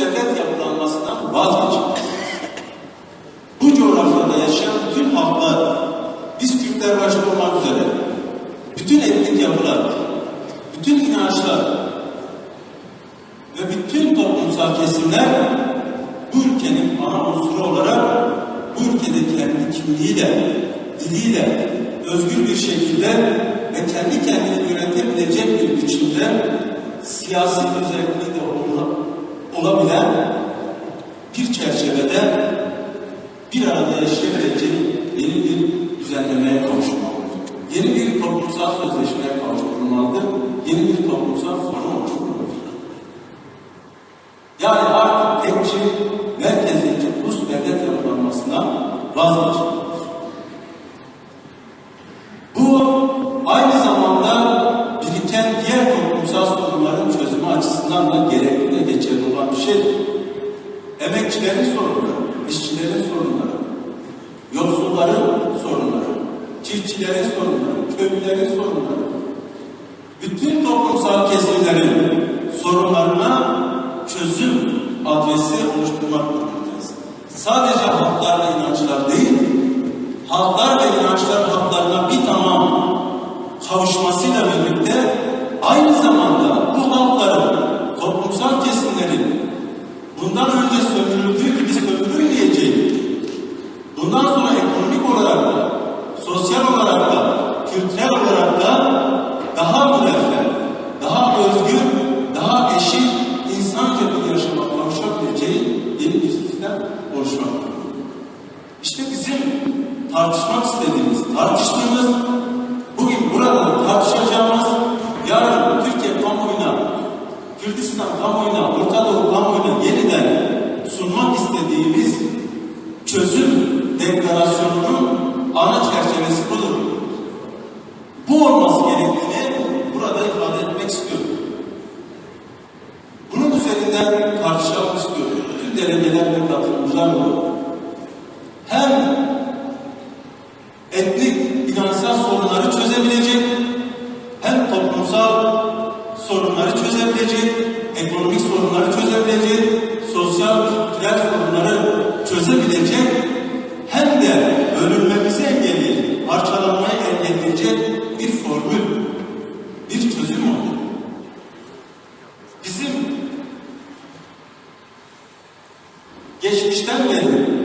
devlet yapılanmasından vazgeçmek. Bu coğrafyada yaşayan bütün halklar, biz Türkler başta olmak üzere, bütün etnik yapılar, bütün inançlar ve bütün toplumsal kesimler bu ülkenin ana unsuru olarak bu ülkede kendi kimliğiyle, diliyle, özgür bir şekilde ve kendi kendini yönetebilecek bir biçimde siyasi özelliği de da gerekli geçerli olan bir şeydir. Emekçilerin sorunları, işçilerin sorunları, yoksulların sorunları, çiftçilerin sorunları, köylülerin sorunları, bütün toplumsal kesimlerin sorunlarına çözüm adresi oluşturmak durumundayız. Sadece halklar ve inançlar değil, halklar ve inançlar haklarına bir tamam kavuşmasıyla birlikte aynı zamanda tartışmak istediğimiz, tartıştığımız, bugün burada tartışacağımız, yarın Türkiye kamuoyuna, Kürdistan kamuoyuna, Orta Doğu kamuoyuna yeniden sunmak istediğimiz çözüm deklarasyonunun ana çerçevesi budur. Bu olması gerektiğini burada ifade etmek istiyorum. Bunun üzerinden tartışalım istiyorum. Bütün delegeler ve katılımcılarla hem toplumsal sorunları çözebilecek, ekonomik sorunları çözebilecek, sosyal, kültürel sorunları çözebilecek, hem de bölünmemizi engelleyecek, parçalanmayı engelleyecek bir formül, bir çözüm oldu. Bizim geçmişten beri